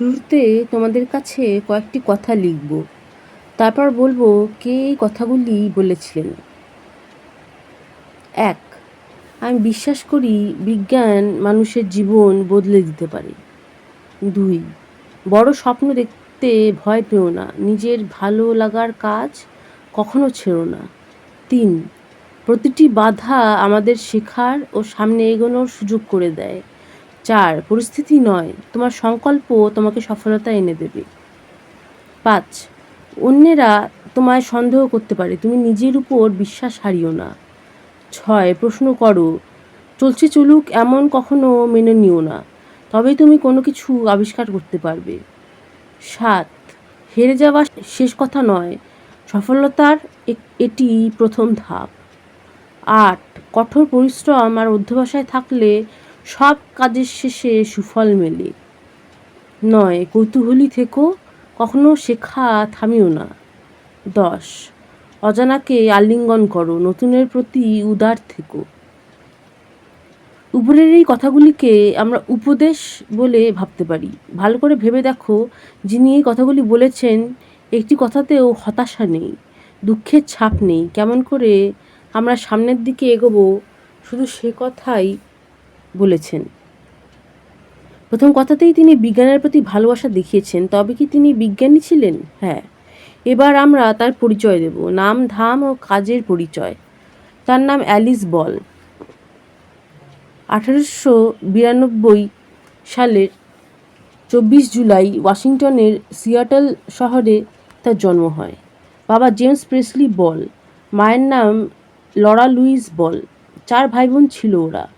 শুরুতে তোমাদের কাছে কয়েকটি কথা লিখব। তারপর বলব কে এই কথাগুলি বলেছিলেন। এক, আমি বিশ্বাস করি বিজ্ঞান মানুষের জীবন বদলে দিতে পারে। দুই, বড় স্বপ্ন দেখতে ভয় পেও না, নিজের ভালো লাগার কাজ কখনো ছেড়ো না। তিন, প্রতিটি বাধা আমাদের শেখার ও সামনে এগোনোর সুযোগ করে দেয়। চার, পরিস্থিতি নয়। তোমার সংকল্প তোমাকে সফলতা এনে দেবে। পাঁচ, অন্যেরা তোমায় সন্দেহ করতে পারে, তুমি নিজের উপর বিশ্বাস হারিও না। ছয়, প্রশ্ন করো, চলছে চলুক এমন কখনো মেনে নিও না তবেই তুমি কোনো কিছু আবিষ্কার করতে পারবে। সাত, হেরে যাওয়া শেষ কথা নয়, সফলতার এটি প্রথম ধাপ। আট, কঠোর পরিশ্রম আর অধ্যবসায় থাকলে সব কাজের শেষে সুফল মেলে। নয়, কৌতূহলী থেকো, কখনো শেখা থামিও না। দশ, অজানাকে আলিঙ্গন করো, নতুনের প্রতি উদার থেকো। উপরের এই কথাগুলিকে আমরা উপদেশ বলে ভাবতে পারি। ভালো করে ভেবে দেখো, যিনি এই কথাগুলি বলেছেন, একটি কথাতেও হতাশা নেই, দুঃখের ছাপ নেই। কেমন করে আমরা সামনের দিকে এগোবো, শুধু সে কথাই বলেছেন। প্রথম কথাতেই তিনি বিজ্ঞানের প্রতি ভালোবাসা দেখিয়েছেন, তবে কি তিনি বিজ্ঞানী ছিলেন? হ্যাঁ। এবার আমরা তার পরিচয় দেব। নাম, ধাম ও কাজের পরিচয়। তার নাম অ্যালিস বল। আঠারোশো বিরানব্বই সালের চব্বিশ জুলাই ওয়াশিংটনের সিয়াটল শহরে তার জন্ম হয়। বাবা জেমস প্রেসলি বল। মায়ের নাম লরা লুইস বল। চার ভাই বোন ছিল ওরা।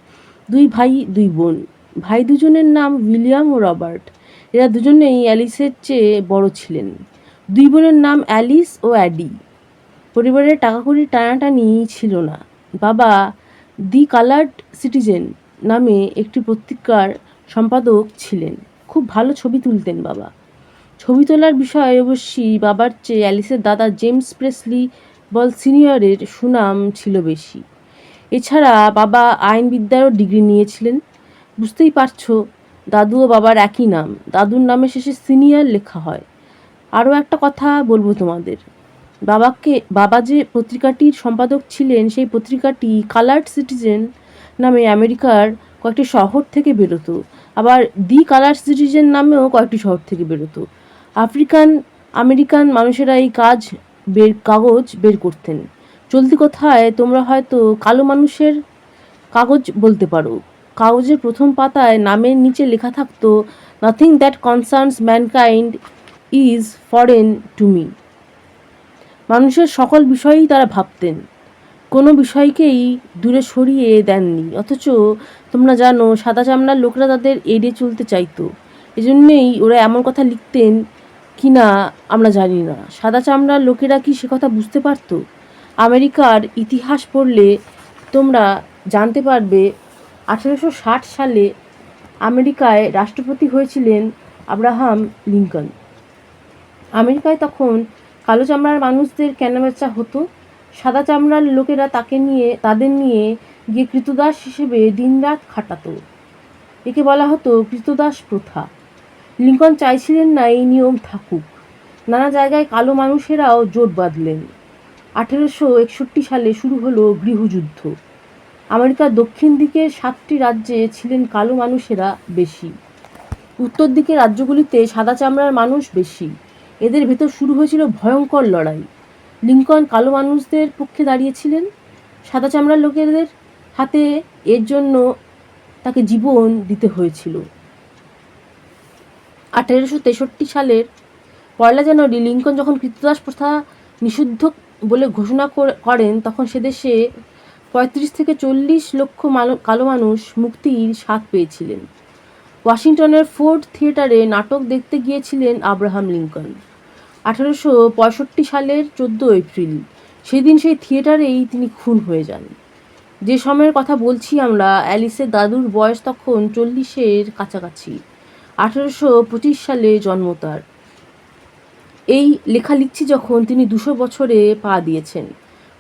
দুই ভাই, দুই বোন। ভাই দুজনের নাম উইলিয়াম ও রবার্ট। এরা দুজনেই অ্যালিসের চেয়ে বড় ছিলেন। দুই বোনের নাম অ্যালিস ও অ্যাডি। পরিবারের টাকাকড়ি টানাটানি ছিল না। বাবা দি কালার্ড সিটিজেন নামে একটি পত্রিকার সম্পাদক ছিলেন। খুব ভালো ছবি তুলতেন বাবা। ছবি তোলার বিষয়ে অবশ্যই বাবার চেয়ে অ্যালিসের দাদা জেমস প্রেসলি বল সিনিয়রের সুনাম ছিল বেশি। এছাড়া বাবা আইনবিদ্যারও ডিগ্রি নিয়েছিলেন। বুঝতেই পারছ, দাদু ও বাবার একই নাম। দাদুর নামের শেষে সিনিয়র লেখা হয়। আরও একটা কথা বলব তোমাদের। বাবাকে, বাবা যে পত্রিকাটির সম্পাদক ছিলেন, সেই পত্রিকাটি কালার্ড সিটিজেন নামে আমেরিকার কয়েকটি শহর থেকে বেরোতো। আবার দি কালার সিটিজেন নামেও কয়েকটি শহর থেকে বেরোতো। আফ্রিকান, আমেরিকান মানুষেরা এই কাজ বের, কাগজ বের করতেন। চলতি কথায়? তোমরা হয়তো কালো মানুষের কাগজ বলতে পারো। কাগজের প্রথম পাতায় নামের নিচে লেখা থাকতো nothing that concerns mankind is foreign to me মানুষের সকল বিষয়েই তারা ভাবতেন। কোনো বিষয়কেই দূরে সরিয়ে দেননি। অথচ তোমরা জানো, সাদা চামড়ার লোকরা তাদের এড়িয়ে চলতে চাইতো। এজন্যেই ওরা এমন কথা লিখতেন কি না আমরা জানি না। সাদা চামড়ার লোকেরা কি সে কথা বুঝতে পারতো? আমেরিকার ইতিহাস পড়লে তোমরা জানতে পারবে, আঠেরোশো ষাট সালে আমেরিকায় রাষ্ট্রপতি হয়েছিলেন আব্রাহাম লিঙ্কন। আমেরিকায় তখন কালো চামড়ার মানুষদের কেনাবেচা হতো। সাদা চামড়ার লোকেরা তাকে নিয়ে, তাদের নিয়ে গিয়ে কৃতদাস হিসেবে দিনরাত খাটাত। একে বলা হতো কৃতদাস প্রথা। লিঙ্কন চাইছিলেন না এই নিয়ম থাকুক। নানা জায়গায় কালো মানুষেরাও জোট বাঁধলেন। আঠেরোশো একষট্টি সালে শুরু হলো গৃহযুদ্ধ। আমেরিকার দক্ষিণ দিকের সাতটি রাজ্যে ছিলেন কালো মানুষেরা বেশি। উত্তর দিকের রাজ্যগুলিতে সাদা চামড়ার মানুষ বেশি। এদের ভেতর শুরু হয়েছিল ভয়ঙ্কর লড়াই। লিঙ্কন কালো মানুষদের পক্ষে দাঁড়িয়েছিলেন। সাদা চামড়ার লোকেদের হাতে এর জন্য তাকে জীবন দিতে হয়েছিল। আঠেরোশো তেষট্টি সালের পয়লা জানুয়ারি লিঙ্কন যখন কৃতদাস প্রথা নিষিদ্ধ বলে ঘোষণা করে- করেন, তখন সে দেশে পঁয়ত্রিশ থেকে চল্লিশ লক্ষ কালো মানুষ মুক্তির স্বাদ পেয়েছিলেন। ওয়াশিংটনের ফোর্ড থিয়েটারে নাটক দেখতে গিয়েছিলেন আব্রাহাম লিঙ্কন। আঠারোশো পঁয়ষট্টি সালের চোদ্দ এপ্রিল, সেদিন সেই থিয়েটারেই তিনি খুন হয়ে যান। যে সময়ের কথা বলছি আমরা, অ্যালিসের দাদুর বয়স তখন চল্লিশের কাছাকাছি। আঠারোশো পঁচিশ সালে জন্ম তার। এই লেখা লিখছি যখন তিনি দুশো বছরে পা দিয়েছেন।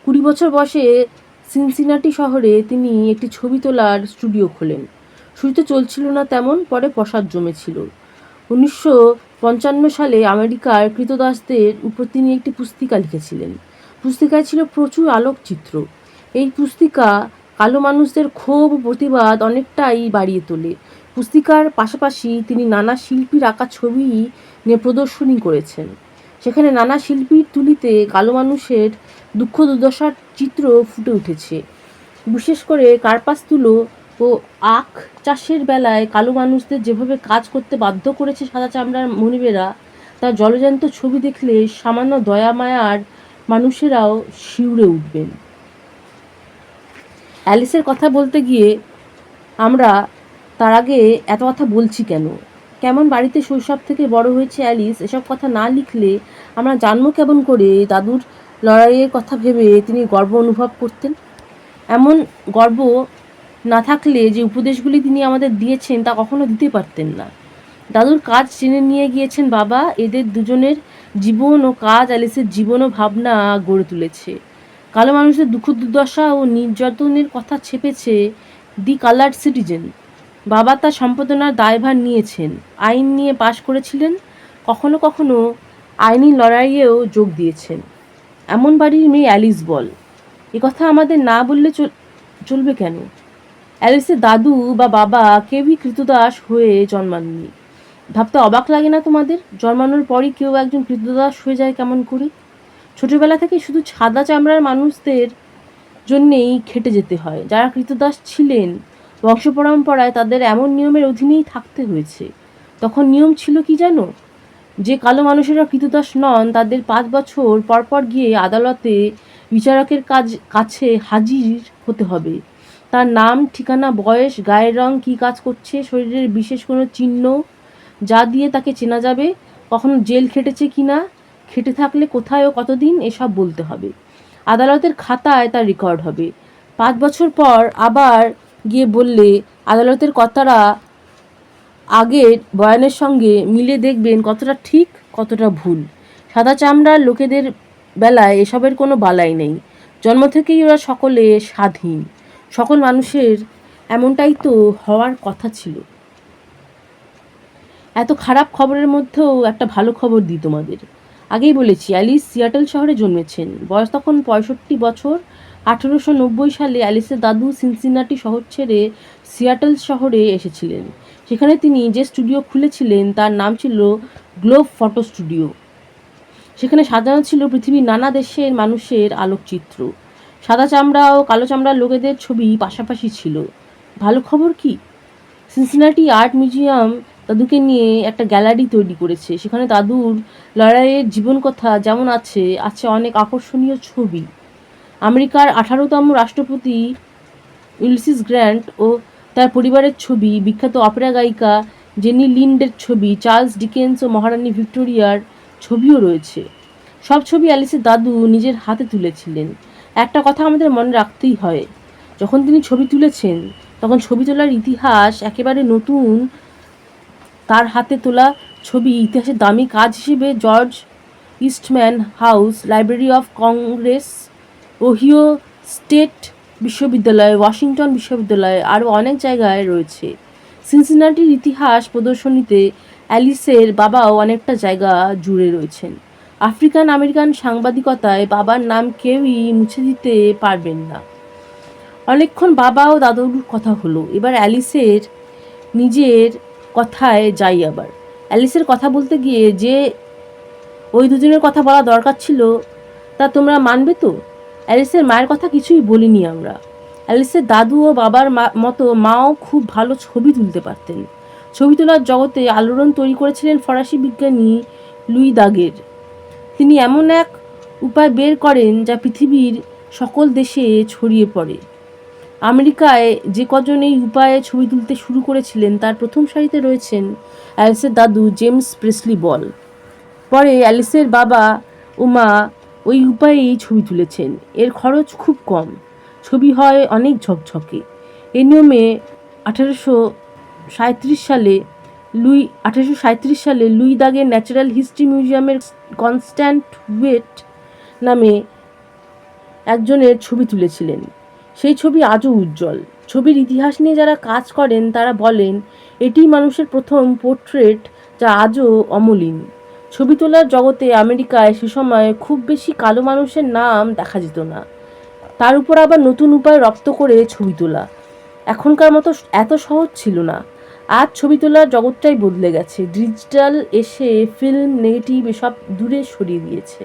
কুড়ি বছর বয়সে সিনসিনাটি শহরে তিনি একটি ছবি তোলার স্টুডিও খোলেন। শুরুতে চলছিল না তেমন, পরে প্রসাদ জমেছিল। উনিশশো পঞ্চান্ন সালে আমেরিকার কৃতদাসদের উপর তিনি একটি পুস্তিকা লিখেছিলেন। পুস্তিকায় ছিল প্রচুর আলোকচিত্র। এই পুস্তিকা কালো মানুষদের ক্ষোভ প্রতিবাদ অনেকটাই বাড়িয়ে তোলে। পুস্তিকার পাশাপাশি তিনি নানা শিল্পীর আঁকা ছবি নিয়ে প্রদর্শনী করেছেন। সেখানে নানা শিল্পীর তুলিতে কালো মানুষের দুঃখ দুর্দশার চিত্র ফুটে উঠেছে। বিশেষ করে কার্পাস তুলো ও আখ চাষের বেলায় কালো মানুষদের যেভাবে কাজ করতে বাধ্য করেছে সাদা চামড়ার মনিবেরা তার জলজান্ত ছবি দেখলে সামান্য দয়া মায়ার মানুষেরাও শিউরে উঠবেন। অ্যালিসের কথা বলতে গিয়ে আমরা তার আগে এত কথা বলছি কেন? কেমন বাড়িতে শৈশব থেকে বড় হয়েছে অ্যালিস, এসব কথা না লিখলে আমরা জানব কেমন করে? দাদুর লড়াইয়ের কথা ভেবে তিনি গর্ব অনুভব করতেন। এমন গর্ব না থাকলে যে উপদেশগুলি তিনি আমাদের দিয়েছেন তা কখনো দিতে পারতেন না। দাদুর কাজ চেনে নিয়ে গিয়েছেন বাবা, এদের দুজনের জীবন ও কাজ অ্যালিসের জীবন ও ভাবনা গড়ে তুলেছে। কালো মানুষের দুঃখ দুর্দশা ও নির্যাতনের কথা ছেপেছে দি কালার সিটিজেন। বাবা তার সম্পাদনার দায়ভার নিয়েছেন। আইন নিয়ে পাশ করেছিলেন, কখনো কখনো আইনি লড়াইয়েও যোগ দিয়েছেন। এমন বাড়ির মেয়ে অ্যালিস বল। কথা আমাদের না বললে চল- চলবে কেন? অ্যালিসের দাদু বা বাবা কেউই কৃতদাস হয়ে জন্মাননি। ভাবতে অবাক লাগে না তোমাদের? জন্মানোর পরই কেউ একজন কৃতদাস হয়ে যায় কেমন করে? ছোটবেলা থেকে শুধু সাদা চামড়ার মানুষদের জন্যেই খেটে যেতে হয়। যারা কৃতদাস ছিলেন বংশ পরম্পরায় তাদের এমন নিয়মের অধীনেই থাকতে হয়েছে। তখন নিয়ম ছিল কি জানো? যে কালো মানুষেরা কৃতদাস নন, তাদের পাঁচ বছর পরপর গিয়ে আদালতে বিচারকের কাজ, কাছে হাজির হতে হবে। তার নাম, ঠিকানা, বয়স, গায়ের রং, কী কাজ করছে, শরীরের বিশেষ কোনো চিহ্ন যা দিয়ে তাকে চেনা যাবে, কখনো জেল খেটেছে কি না, খেটে থাকলে কোথায় ও কতদিন, এসব বলতে হবে। আদালতের খাতায় তার রেকর্ড হবে। পাঁচ বছর পর আবার গিয়ে বললে, আদালতের কর্তারা আগের বয়ানের সঙ্গে মিলে দেখবেন কতটা ঠিক, কতটা ভুল। সাদা চামড়ার লোকেদের বেলায় এসবের কোনো বালাই নেই। জন্ম থেকেই ওরা সকলে স্বাধীন। সকল মানুষের এমনটাই তো হওয়ার কথা ছিল। এত খারাপ খবরের মধ্যেও একটা ভালো খবর দিই তোমাদের। আগেই বলেছি, অ্যালিস সিয়াটেল শহরে জন্মেছেন। বয়স তখন পঁয়ষট্টি বছর। আঠেরোশো নব্বই সালে অ্যালিসের দাদু সিনসিনাটি শহর ছেড়ে সিয়াটেল শহরে এসেছিলেন। সেখানে তিনি যে স্টুডিও খুলেছিলেন, তার নাম ছিল গ্লোব ফটো স্টুডিও। সেখানে সাজানো ছিল পৃথিবীর নানা দেশের মানুষের আলোকচিত্র। সাদা চামড়া ও কালো চামড়ার লোকেদের ছবি পাশাপাশি ছিল। ভালো খবর কি? সিনসিনাটি আর্ট মিউজিয়াম দাদুকে নিয়ে একটা গ্যালারি তৈরি করেছে। সেখানে দাদুর লড়াইয়ের জীবন কথা যেমন আছে আছে অনেক আকর্ষণীয় ছবি। আমেরিকার আঠারোতম রাষ্ট্রপতি উইলসিস গ্র্যান্ট ও তার পরিবারের ছবি, বিখ্যাত অপেরা গায়িকা জেনি লিন্ডের ছবি, চার্লস ডিকেন্স ও মহারানী ভিক্টোরিয়ার ছবিও রয়েছে। সব ছবি অ্যালিসের দাদু নিজের হাতে তুলেছিলেন। একটা কথা আমাদের মনে রাখতেই হয়, যখন তিনি ছবি তুলেছেন, তখন ছবি তোলার ইতিহাস একেবারে নতুন। তার হাতে তোলা ছবি ইতিহাসের দামি কাজ হিসেবে George Eastman House Library of Congress Ohio State বিশ্ববিদ্যালয়, ওয়াশিংটন বিশ্ববিদ্যালয় আরও অনেক জায়গায় রয়েছে। সিনসিনাটির ইতিহাস প্রদর্শনীতে অ্যালিসের বাবাও অনেকটা জায়গা জুড়ে রয়েছেন। আফ্রিকান আমেরিকান সাংবাদিকতায় বাবার নাম কেউই মুছে দিতে পারবেন না। অনেকক্ষণ বাবা ও দাদুর কথা হলো, এবার অ্যালিসের নিজের কথায় যাই আবার। অ্যালিসের কথা বলতে গিয়ে যে ওই দুজনের কথা বলা দরকার ছিল, তা তোমরা মানবে তো? অ্যালিসের মায়ের কথা কিছুই বলিনি আমরা। অ্যালিসের দাদু ও বাবার মতো মাও খুব ভালো ছবি তুলতে পারতেন। ছবি তোলার জগতে আলোড়ন তৈরি করেছিলেন ফরাসি বিজ্ঞানী লুই দাগের। তিনি এমন এক উপায় বের করেন যা পৃথিবীর সকল দেশে ছড়িয়ে পড়ে। আমেরিকায় যে কজন এই উপায়ে ছবি তুলতে শুরু করেছিলেন, তার প্রথম সারিতে রয়েছেন অ্যালিসের দাদু জেমস প্রেসলি বল। পরে অ্যালিসের বাবা ও মা ওই উপায়েই ছবি তুলেছেন। এর খরচ খুব কম। ছবি হয় অনেক ঝকঝকে। এ নিয়মে আঠারোশো সাঁত্রিশ সালে লুই, আঠারোশো সাঁত্রিশ সালে লুই দাগের ন্যাচারাল হিস্ট্রি মিউজিয়ামের কনস্ট্যান্ট ওয়েট নামে একজনের ছবি তুলেছিলেন। সেই ছবি আজও উজ্জ্বল। ছবির ইতিহাস নিয়ে যারা কাজ করেন, তারা বলেন, এটি মানুষের প্রথম পোর্ট্রেট যা আজও অমলিন। ছবি তোলার জগতে আমেরিকায় সে সময় খুব বেশি কালো মানুষের নাম দেখা যেত না। তার উপর আবার নতুন উপায় রপ্ত করে ছবি তোলা। এখনকার মতো এত সহজ ছিল না। আজ ছবি তোলার জগৎটাই বদলে গেছে। ডিজিটাল এসে ফিল্ম, নেগেটিভ এসব দূরে সরিয়ে দিয়েছে।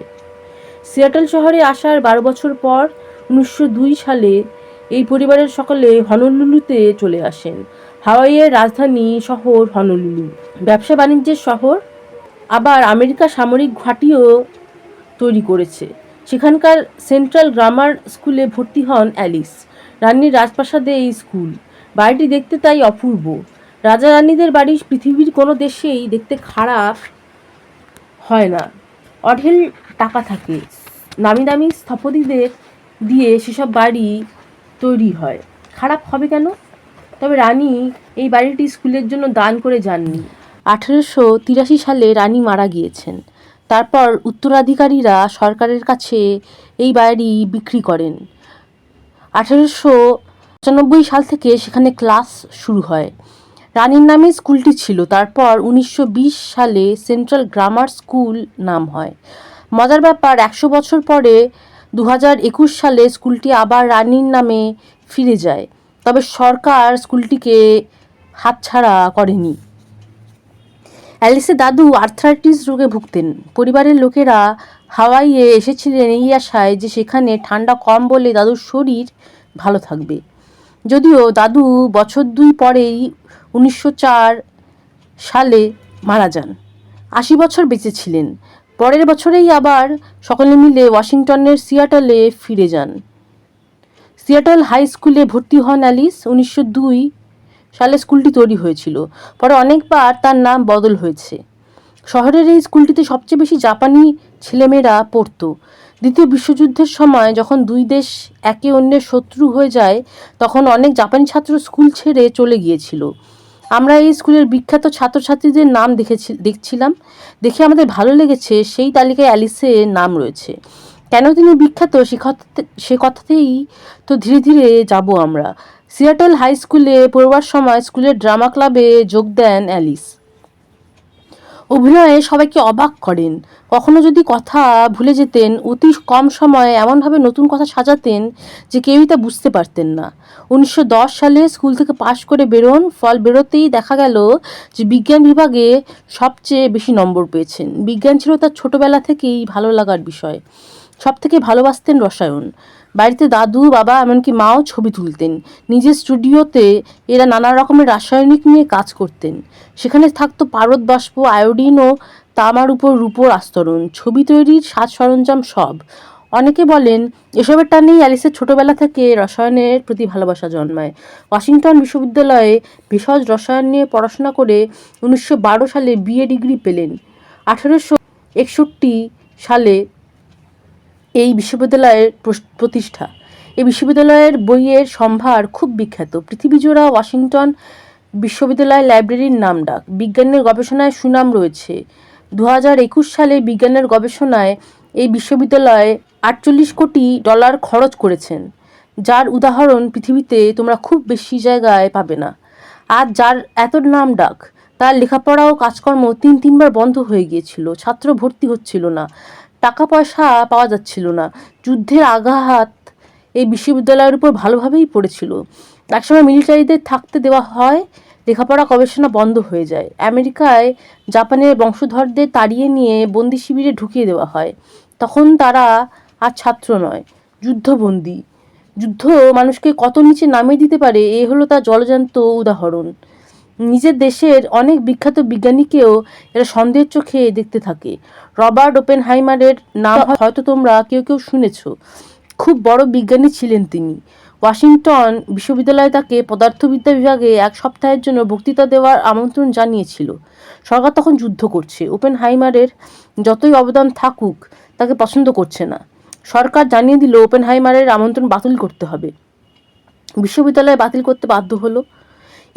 সিয়াটল শহরে আসার বারো বছর পর উনিশশো দুই সালে এই পরিবারের সকলে হনলুলুতে চলে আসেন। হাওয়াইয়ের রাজধানী শহর হনলুলু। ব্যবসা বাণিজ্যের শহর আবার আমেরিকা সামরিক ঘাঁটিও তৈরি করেছে। সেখানকার সেন্ট্রাল গ্রামার স্কুলে ভর্তি হন অ্যালিস। রানীর রাজপ্রাসাদে এই স্কুল। বাড়িটি দেখতে তাই অপূর্ব। রাজা রানীদের বাড়ি পৃথিবীর কোনো দেশেই দেখতে খারাপ হয় না। অঢেল টাকা থাকে। নামি দামি স্থপতিদের দিয়ে সেসব বাড়ি তৈরি হয়। খারাপ হবে কেন? তবে রানী এই বাড়িটি স্কুলের জন্য দান করে যাননি। আঠেরোশো তিরাশি সালে রানী মারা গিয়েছেন। তারপর উত্তরাধিকারীরা সরকারের কাছে এই বাড়ি বিক্রি করেন। আঠেরোশো পঁচানব্বই সাল থেকে সেখানে ক্লাস শুরু হয়। রানীর নামে স্কুলটি ছিল। তারপর উনিশশো বিশ সালে সেন্ট্রাল গ্রামার স্কুল নাম হয়। মজার ব্যাপার, একশো বছর পরে দু সালে স্কুলটি আবার রানীর নামে ফিরে যায়। তবে সরকার স্কুলটিকে হাতছাড়া করেনি। অ্যালিসের দাদু আর্থ্রাইটিস রোগে ভুগতেন। পরিবারের লোকেরা হাওয়াইয়ে এসেছিলেন এই আশায় যে সেখানে ঠান্ডা কম বলে দাদুর শরীর ভালো থাকবে। যদিও দাদু বছর দুই পরেই উনিশশো চার সালে মারা যান। আশি বছর বেঁচে ছিলেন। পরের বছরেই আবার সকলে মিলে ওয়াশিংটনের সিয়াটলে ফিরে যান। সিয়াটল হাই স্কুলে ভর্তি হন অ্যালিস উনিশশো দুই সালে স্কুলটি তৈরি হয়েছিল। পরে অনেকবার তার নাম বদল হয়েছে। শহরের এই স্কুলটিতে সবচেয়ে বেশি জাপানি ছেলেমেয়েরা পড়তো। দ্বিতীয় বিশ্বযুদ্ধের সময় যখন দুই দেশ একে অন্যের শত্রু হয়ে যায়, তখন অনেক জাপানি ছাত্র স্কুল ছেড়ে চলে গিয়েছিল। আমরা এই স্কুলের বিখ্যাত ছাত্রছাত্রীদের নাম দেখেছি দেখছিলাম। দেখে আমাদের ভালো লেগেছে, সেই তালিকায় অ্যালিসের নাম রয়েছে। কেন তিনি বিখ্যাত, সে কথাতে সে কথাতেই তো ধীরে ধীরে যাব আমরা। সিয়াটল হাই স্কুলে পড়বার সময় স্কুলের ড্রামা ক্লাবে যোগ দেন অ্যালিস। অভিনয়ে সবাইকে অবাক করেন। কখনো যদি কথা ভুলে যেতেন, অতি কম সময়ে এমনভাবে নতুন কথা সাজাতেন যে কেউই তা বুঝতে পারতেন না। উনিশশো দশ সালে স্কুল থেকে পাশ করে বেরোন, ফল বেরোতেই দেখা গেল যে বিজ্ঞান বিভাগে সবচেয়ে বেশি নম্বর পেয়েছেন। বিজ্ঞান ছিল তার ছোটবেলা থেকেই ভালো লাগার বিষয়। সব থেকে ভালোবাসতেন রসায়ন। বাড়িতে দাদু, বাবা, এমনকি মাও ছবি তুলতেন। নিজের স্টুডিওতে এরা নানা রকমের রাসায়নিক নিয়ে কাজ করতেন। সেখানে থাকতো পারদ বাষ্প, আয়োডিন ও তামার উপর রূপোর আস্তরণ। ছবি তৈরির সাজ সরঞ্জাম সব। অনেকে বলেন, এসবের টানেই অ্যালিসের ছোটবেলা থেকে রসায়নের প্রতি ভালোবাসা জন্মায়। ওয়াশিংটন বিশ্ববিদ্যালয়ে ভেষজ রসায়ন নিয়ে পড়াশোনা করে উনিশশো বারো সালে বিএ ডিগ্রি পেলেন। আঠেরোশো একষট্টি সালে এই বিশ্ববিদ্যালয়ের প্রতিষ্ঠা। এই বিশ্ববিদ্যালয়ের বইয়ের সম্ভার খুব বিখ্যাত। পৃথিবীজোড়া ওয়াশিংটন বিশ্ববিদ্যালয় লাইব্রেরির নাম ডাক। বিজ্ঞানের গবেষণায় সুনাম রয়েছে। দু হাজার একুশ সালে বিজ্ঞানের গবেষণায় এই বিশ্ববিদ্যালয়ে আটচল্লিশ কোটি ডলার খরচ করেছেন। যার উদাহরণ পৃথিবীতে তোমরা খুব বেশি জায়গায় পাবে না। আর যার এত নাম ডাক, তার লেখাপড়া ও কাজকর্ম তিন তিনবার বন্ধ হয়ে গিয়েছিল। ছাত্র ভর্তি হচ্ছিল না। টাকা পয়সা পাওয়া যাচ্ছিল না। যুদ্ধের আঘাত এই বিশ্ববিদ্যালয়ের উপর ভালোভাবেই পড়েছিল। একসময় মিলিটারিদের থাকতে দেওয়া হয়, লেখাপড়া গবেষণা বন্ধ হয়ে যায়। আমেরিকায় জাপানের বংশধরদের তাড়িয়ে নিয়ে বন্দি শিবিরে ঢুকিয়ে দেওয়া হয়। তখন তারা আর ছাত্র নয়, যুদ্ধবন্দী। যুদ্ধ মানুষকে কত নিচে নামিয়ে দিতে পারে, এ হলো তার জলজান্ত উদাহরণ। নিজের দেশের অনেক বিখ্যাত বিজ্ঞানীকেও এরা সন্দেহের চোখে দেখতে থাকে। রবার্ট ওপেনহাইমারের নাম হয়তো তোমরা কেউ কেউ শুনেছ। খুব বড় বিজ্ঞানী ছিলেন তিনি। ওয়াশিংটন বিশ্ববিদ্যালয় তাকে পদার্থবিদ্যা বিভাগে এক সপ্তাহের জন্য বক্তৃতা দেওয়ার আমন্ত্রণ জানিয়েছিল। সরকার তখন যুদ্ধ করছে। ওপেনহাইমারের যতই অবদান থাকুক, তাকে পছন্দ করছে না। সরকার জানিয়ে দিল, ওপেনহাইমারের আমন্ত্রণ বাতিল করতে হবে। বিশ্ববিদ্যালয় বাতিল করতে বাধ্য হলো।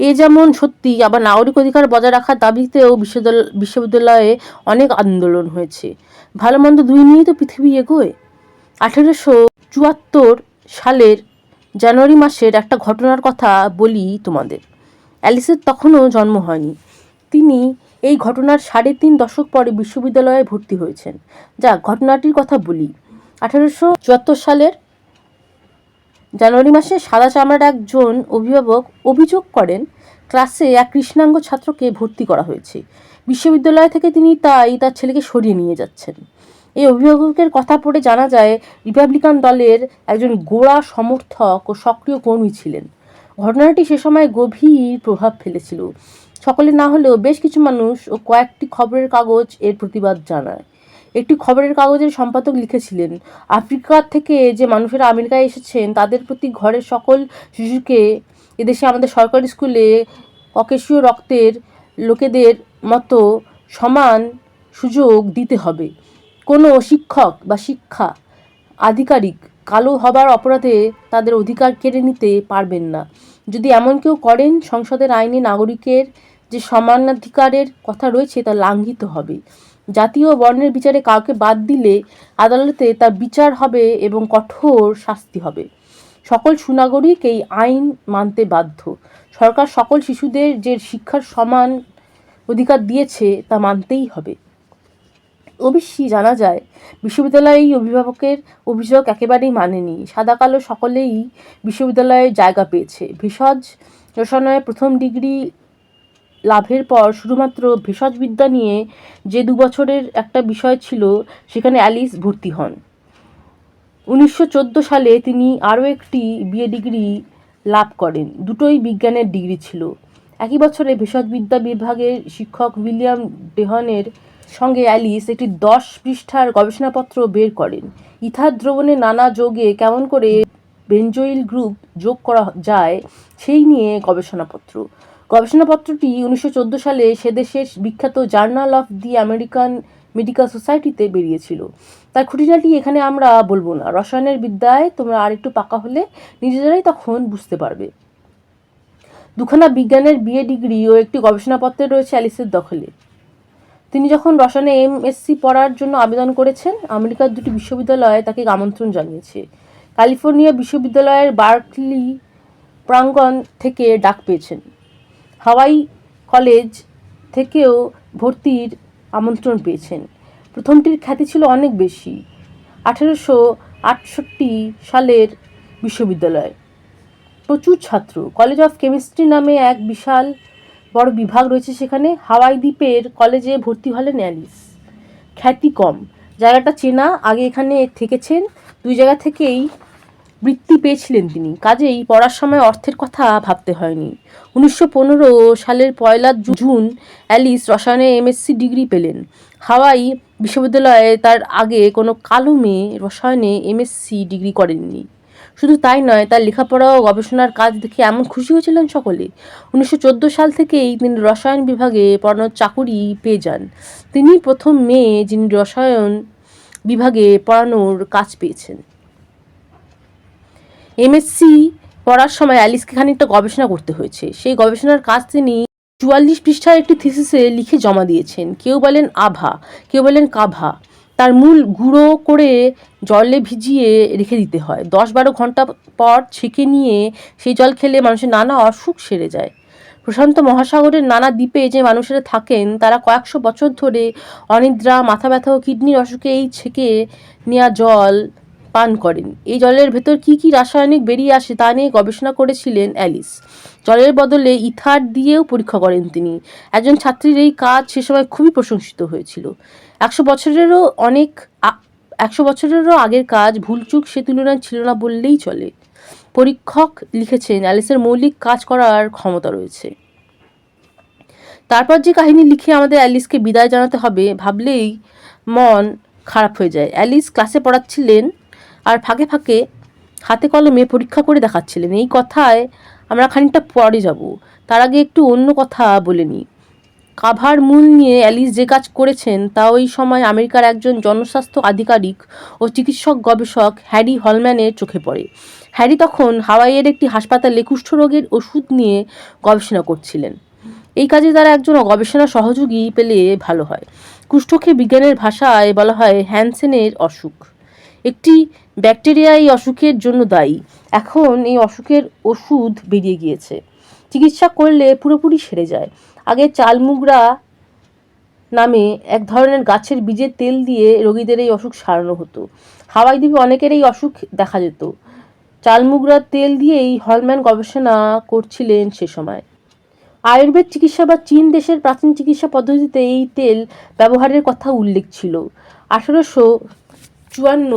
এ যেমন সত্যি, আবার নাগরিক অধিকার বজায় রাখার দাবিতেও বিশ্ববিদ্যালয় বিশ্ববিদ্যালয়ে অনেক আন্দোলন হয়েছে। ভালো মন্দ দুই নিয়েই তো পৃথিবী এগোয়। আঠেরোশো চুয়াত্তর সালের জানুয়ারি মাসের একটা ঘটনার কথা বলি তোমাদের। অ্যালিসের তখনও জন্ম হয়নি। তিনি এই ঘটনার সাড়ে তিন দশক পরে বিশ্ববিদ্যালয়ে ভর্তি হয়েছেন। যা ঘটনাটির কথা বলি। আঠারোশো চুয়াত্তর সালের জানুয়ারি মাসে সাদা চামড়ার একজন অভিভাবক অভিযোগ করেন, ক্লাসে এক কৃষ্ণাঙ্গ ছাত্রকে ভর্তি করা হয়েছে। বিশ্ববিদ্যালয় থেকে তিনি তাই তার ছেলেকে সরিয়ে নিয়ে যাচ্ছেন। এই অভিভাবকের কথা পড়ে জানা যায়, রিপাবলিকান দলের একজন গোড়া সমর্থক ও সক্রিয় কর্মী ছিলেন। ঘটনাটি সে সময় গভীর প্রভাব ফেলেছিল। সকলে না হলেও বেশ কিছু মানুষ ও কয়েকটি খবরের কাগজ এর প্রতিবাদ জানায়। একটি খবরের কাগজের সম্পাদক লিখেছিলেন। আফ্রিকা থেকে যে মানুষেরা আমেরিকায় এসেছেন, তাদের প্রতি ঘরের সকল শিশুকে এদেশে আমাদের সরকারি স্কুলে ককেশীয় রক্তের লোকেদের মতো সমান সুযোগ দিতে হবে। কোনো শিক্ষক বা শিক্ষা আধিকারিক কালো হবার অপরাধে তাদের অধিকার কেড়ে নিতে পারবেন না। যদি এমন কেউ করেন, সংসদের আইনে নাগরিকের যে সমানাধিকারের কথা রয়েছে তা লাঙ্ঘিত হবে। জাতীয় বর্ণের বিচারে কাউকে বাদ দিলে আদালতে তার বিচার হবে এবং কঠোর শাস্তি হবে। সকল সুনাগরিক এই আইন মানতে বাধ্য। সরকার সকল শিশুদের যে শিক্ষার সমান অধিকার দিয়েছে তা মানতেই হবে। অবশ্যই জানা যায়, বিশ্ববিদ্যালয়ে এই অভিভাবকের অভিযোগ একেবারেই মানেনি। সাদা কালো সকলেই বিশ্ববিদ্যালয়ে জায়গা পেয়েছে। ভেষজ রসায়নে প্রথম ডিগ্রি লাভের পর শুধুমাত্র ভেষজবিদ্যা নিয়ে যে দু বছরের একটা বিষয় ছিল, সেখানে অ্যালিস ভর্তি হন। উনিশশো চোদ্দ সালে তিনি আরও একটি বিএ ডিগ্রি লাভ করেন। দুটোই বিজ্ঞানের ডিগ্রি ছিল। একই বছরে ভেষজবিদ্যা বিভাগের শিক্ষক উইলিয়াম ডেহনের সঙ্গে অ্যালিস একটি দশ পৃষ্ঠার গবেষণাপত্র বের করেন। ইথার দ্রবণে নানা যোগে কেমন করে বেঞ্জোইল গ্রুপ যোগ করা যায়, সেই নিয়ে গবেষণাপত্র। গবেষণাপত্রটি উনিশশো চোদ্দ সালে সেদেশের বিখ্যাত Journal of the American Medical সোসাইটিতে বেরিয়েছিল। তার খুঁটিনাটি এখানে আমরা বলব না। রসায়নের বিদ্যায় তোমরা আর একটু পাকা হলে নিজেরাই তখন বুঝতে পারবে। দুখানা বিজ্ঞানের বিএ ডিগ্রি ও একটি গবেষণাপত্রে রয়েছে অ্যালিসের দখলে। তিনি যখন রসায়নে এমএসসি পড়ার জন্য আবেদন করেছেন, আমেরিকার দুটি বিশ্ববিদ্যালয় তাকে আমন্ত্রণ জানিয়েছে। ক্যালিফোর্নিয়া বিশ্ববিদ্যালয়ের বার্কলি প্রাঙ্গণ থেকে ডাক পেয়েছেন। হাওয়াই কলেজ থেকেও ভর্তির আমন্ত্রণ পেয়েছেন। প্রথমটির খ্যাতি ছিল অনেক বেশি, আঠেরোশো আটষট্টি সালের বিশ্ববিদ্যালয়। প্রচুর ছাত্র। কলেজ অফ কেমিস্ট্রি নামে এক বিশাল বড় বিভাগ রয়েছে সেখানে। হাওয়াই দ্বীপের কলেজে ভর্তি হলেন অ্যালিস। খ্যাতি কম। জায়গাটা চেনা, আগে এখানে থেকেছেন। দুই জায়গা থেকেই বৃত্তি পেয়েছিলেন তিনি। কাজেই পড়ার সময় অর্থের কথা ভাবতে হয়নি। উনিশশো পনেরো সালের পয়লা জুন অ্যালিস রসায়নে এমএসসি ডিগ্রি পেলেন। হাওয়াই বিশ্ববিদ্যালয়ে তার আগে কোনো কালো মেয়ে রসায়নে এমএসসি ডিগ্রি করেননি। শুধু তাই নয়, তার লেখাপড়া ও গবেষণার কাজ দেখে এমন খুশি হয়েছিলেন সকলে। উনিশশো চোদ্দ সাল থেকেই তিনি রসায়ন বিভাগে পড়ানোর চাকুরি পেয়ে যান। তিনি প্রথম মেয়ে যিনি রসায়ন বিভাগে পড়ানোর কাজ পেয়েছেন। এমএসসি পড়ার সময় অ্যালিসকে খানিকটা গবেষণা করতে হয়েছে। সেই গবেষণার কাজ তিনি চুয়াল্লিশ পৃষ্ঠার একটি থিসিসে লিখে জমা দিয়েছেন। কেউ বলেন আভা, কেউ বলেন কাভা। তার মূল গুঁড়ো করে জলে ভিজিয়ে রেখে দিতে হয়। দশ বারো ঘণ্টা পর ছেঁকে নিয়ে সেই জল খেলে মানুষের নানা অসুখ সেরে যায়। প্রশান্ত মহাসাগরের নানা দ্বীপে যে মানুষেরা থাকেন, তারা কয়েকশো বছর ধরে অনিদ্রা, মাথা ব্যথা ও কিডনির অসুখে এই ছেঁকে নেওয়া জল পান করেন। এই জলের ভেতর কি কি রাসায়নিক বেরিয়ে আসে তা নিয়ে গবেষণা করেছিলেন অ্যালিস। জলের বদলে ইথার দিয়েও পরীক্ষা করেন তিনি। একজন ছাত্রীর এই কাজ সে সময় খুবই প্রশংসিত হয়েছিল। একশো বছরেরও অনেক একশো বছরেরও আগের কাজ ভুলচুক সে তুলনায় ছিল না বললেই চলে। পরীক্ষক লিখেছেন, অ্যালিসের মৌলিক কাজ করার ক্ষমতা রয়েছে। তারপর যে কাহিনী লিখে আমাদের অ্যালিসকে বিদায় জানাতে হবে ভাবলেই মন খারাপ হয়ে যায়। অ্যালিস ক্লাসে পড়াচ্ছিলেন আর ফাঁকে ফাঁকে হাতে কলমে পরীক্ষা করে দেখাচ্ছিলেন। এই কথায় আমরা খানিকটা পরে যাব। তার আগে একটু অন্য কথা বলে নিই। কাভার মূল নিয়ে অ্যালিস যে কাজ করেছেন, তা ওই সময় আমেরিকার একজন জনস্বাস্থ্য আধিকারিক ও চিকিৎসক গবেষক হ্যারি হলম্যানের চোখে পড়ে। হ্যারি তখন হাওয়াইয়ের একটি হাসপাতালে কুষ্ঠরোগের ওষুধ নিয়ে গবেষণা করছিলেন। এই কাজে তারা একজন গবেষণা সহযোগী পেলে ভালো হয়। কুষ্ঠকে বিজ্ঞানের ভাষায় বলা হয় হ্যানসেনের অসুখ। একটি ব্যাকটেরিয়া এই অসুখের জন্য দায়ী। এখন এই অসুখের ওষুধ বেরিয়ে গিয়েছে। চিকিৎসা করলে পুরোপুরি সেরে যায়। আগে চালমুগরা নামে এক ধরনের গাছের বীজের তেল দিয়ে রোগীদের এই অসুখ সারানো হতো। হাওয়াই দ্বীপে অনেকের এই অসুখ দেখা যেত। চালমুগরার তেল দিয়েই হলম্যান গবেষণা করছিলেন সে সময়। আয়ুর্বেদ চিকিৎসা বা চীন দেশের প্রাচীন চিকিৎসা পদ্ধতিতে এই তেল ব্যবহারের কথা উল্লেখ ছিল। আঠারোশো চুয়ান্ন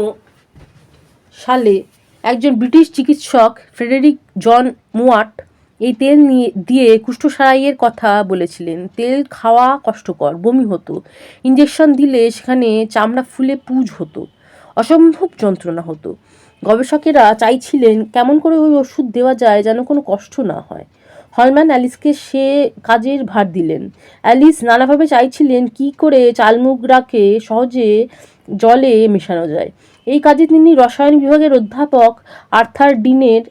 সালে একজন ব্রিটিশ চিকিৎসক ফ্রেডেরিক জন মুয়াট এই তেল নিয়ে, দিয়ে কুষ্ঠসারাইয়ের কথা বলেছিলেন। তেল খাওয়া কষ্টকর, বমি হতো। ইঞ্জেকশন দিলে সেখানে চামড়া ফুলে পুজ হতো। অসম্ভব যন্ত্রণা হতো। গবেষকেরা চাইছিলেন কেমন করে ওই ওষুধ দেওয়া যায় যেন কোনো কষ্ট না হয়। হলম্যান অ্যালিসকে সে কাজের ভার দিলেন। অ্যালিস নানাভাবে চাইছিলেন কি করে চালমুগরাকে সহজে জলে মেশানো যায়। এই কাজে তিনি রসায়ন বিভাগের অধ্যাপক আর্থার ডিনের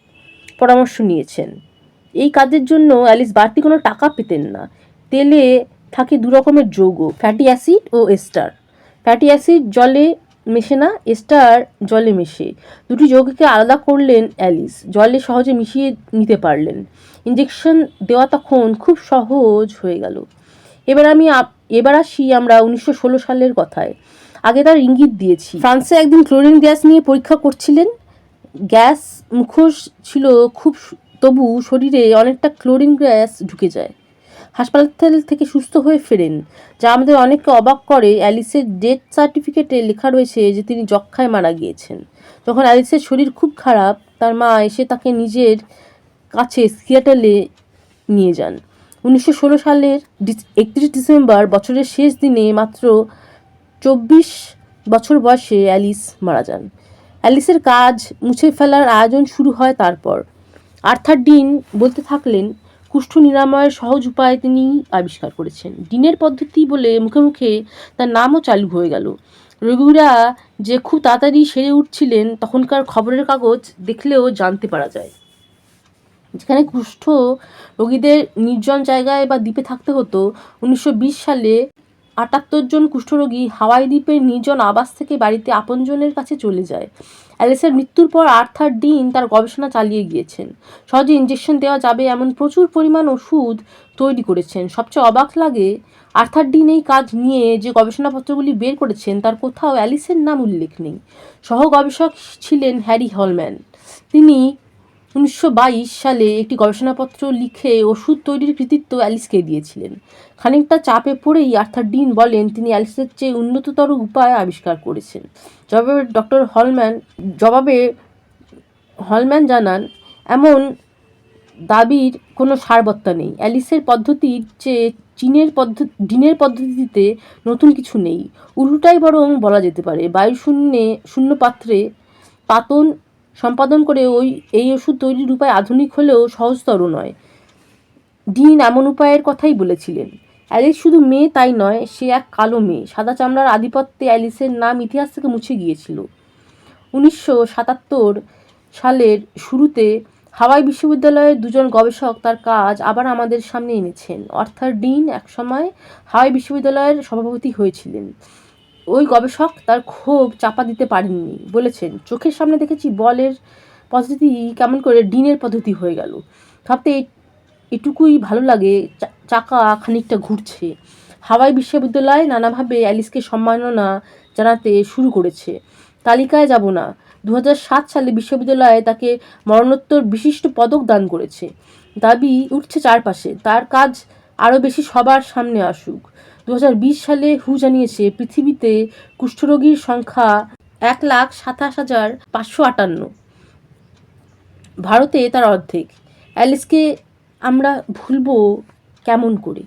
পরামর্শ নিয়েছেন। এই কাজের জন্য অ্যালিস বাড়তি কোনো টাকা পেতেন না। তেলে থাকে দু রকমের যৌগ, ফ্যাটি অ্যাসিড ও এস্টার। ফ্যাটি অ্যাসিড জলে মেশে না, এস্টার জলে মেশে। দুটি যৌগকে আলাদা করলেন অ্যালিস, জলে সহজে মিশিয়ে নিতে পারলেন। ইঞ্জেকশন দেওয়া তখন খুব সহজ হয়ে গেল। এবার আমি এবার আসি আমরা উনিশশো ষোলো সালের কথায়। আগে তার ইঙ্গিত দিয়েছি। ফ্রান্সে একদিন ক্লোরিন গ্যাস নিয়ে পরীক্ষা করছিলেন। গ্যাস মুখোশ ছিল খুব তবু শরীরে অনেকটা ক্লোরিন গ্যাস ঢুকে যায়। হাসপাতাল থেকে সুস্থ হয়ে ফেরেন, যা আমাদের অনেককে অবাক করে। অ্যালিসের ডেথ সার্টিফিকেটে লেখা রয়েছে যে তিনি যক্ষায় মারা গিয়েছেন। যখন অ্যালিসের শরীর খুব খারাপ, তার মা এসে তাকে নিজের কাছে সিয়াটেলে নিয়ে যান। উনিশশো ষোলো সালের একত্রিশ ডিসেম্বর বছরের শেষ দিনে মাত্র চব্বিশ বছর বয়সে অ্যালিস মারা যান। অ্যালিসের কাজ মুছে ফেলার আয়োজন শুরু হয় তারপর। আর্থার ডিন বলতে থাকলেন, কুষ্ঠ নিরাময়ের সহজ উপায় তিনি আবিষ্কার করেছেন। ডিনের পদ্ধতি বলে মুখে মুখে তার নামও চালু হয়ে গেল। রোগীরা যে খুব তাড়াতাড়ি সেরে উঠছিলেন, তখনকার খবরের কাগজ দেখলেও জানতে পারা যায়। যেখানে কুষ্ঠ রোগীদের নির্জন জায়গায় বা দ্বীপে থাকতে হতো, উনিশশো বিশ সালে আটাত্তর জন কুষ্ঠরোগী হাওয়াই দ্বীপের নির্জন আবাস থেকে বাড়িতে আপনজনের কাছে চলে যায়। অ্যালিসের মৃত্যুর পর আর্থার ডিন তার গবেষণা চালিয়ে গিয়েছেন। সহজে ইঞ্জেকশন দেওয়া যাবে এমন প্রচুর পরিমাণ ওষুধ তৈরি করেছেন। সবচেয়ে অবাক লাগে আর্থার ডিন এই কাজ নিয়ে যে গবেষণাপত্রগুলি বের করেছেন, তার কোথাও অ্যালিসের নাম উল্লেখ নেই। সহ গবেষক ছিলেন হ্যারি হলম্যান। তিনি উনিশশো বাইশ সালে একটি গবেষণাপত্র লিখে ওষুধ তৈরির কৃতিত্ব অ্যালিসকে দিয়েছিলেন। খানিকটা চাপে পড়েই আর্থার ডিন বলেন, তিনি অ্যালিসের চেয়ে উন্নততর উপায় আবিষ্কার করেছেন। জবাবে ডক্টর হলম্যান, জবাবে হলম্যান জানান, এমন দাবির কোনো সারবত্তা নেই। অ্যালিসের পদ্ধতির চেয়ে চীনের পদ্ধতি ডিনের পদ্ধতিতে নতুন কিছু নেই। উল্টোটাই বরং বলা যেতে পারে বায়ু শূন্যে শূন্য পাত্রে পাতন সম্পাদন করে ওই, এই ওষুধ তৈরির উপায় আধুনিক হলেও সহজতর নয়। ডিন এমন উপায়ের কথাই বলেছিলেন। অ্যালিস শুধু মেয়ে তাই নয়, সে এক কালো মেয়ে। সাদা চামড়ার আধিপত্যে অ্যালিসের নাম ইতিহাস থেকে মুছে গিয়েছিল। উনিশশো সাতাত্তর সালের শুরুতে হাওয়াই বিশ্ববিদ্যালয়ের দুজন গবেষক তার কাজ আবার আমাদের সামনে এনেছেন। অর্থাৎ ডিন একসময় হাওয়াই বিশ্ববিদ্যালয়ের সভাপতি হয়েছিলেন। ওই গবেষক তার ক্ষোভ চাপা দিতে পারেননি। বলেছেন, চোখের সামনে দেখেছি বলের পদ্ধতি কেমন করে ডিনের পদ্ধতি হয়ে গেল। ভাবতে এটুকুই ভালো লাগে চাকা খানিকটা ঘুরছে। হাওয়াই বিশ্ববিদ্যালয় নানাভাবে অ্যালিসকে সম্মাননা জানাতে শুরু করেছে। তালিকায় যাব না। দু হাজার সাত সালে বিশ্ববিদ্যালয়ে তাকে মরণোত্তর বিশিষ্ট পদক দান করেছে। দাবি উঠছে চারপাশে। তার কাজ আরও বেশি সবার সামনে আসুক। দু হাজার বিশ সালে হু জানিয়েছে, পৃথিবীতে কুষ্ঠরোগীর সংখ্যা এক লাখ সাতাশ হাজার পাঁচশো আটান্ন। ভারতে তার অর্ধেক। অ্যালিসকে আমরা ভুলবো কেমন করে?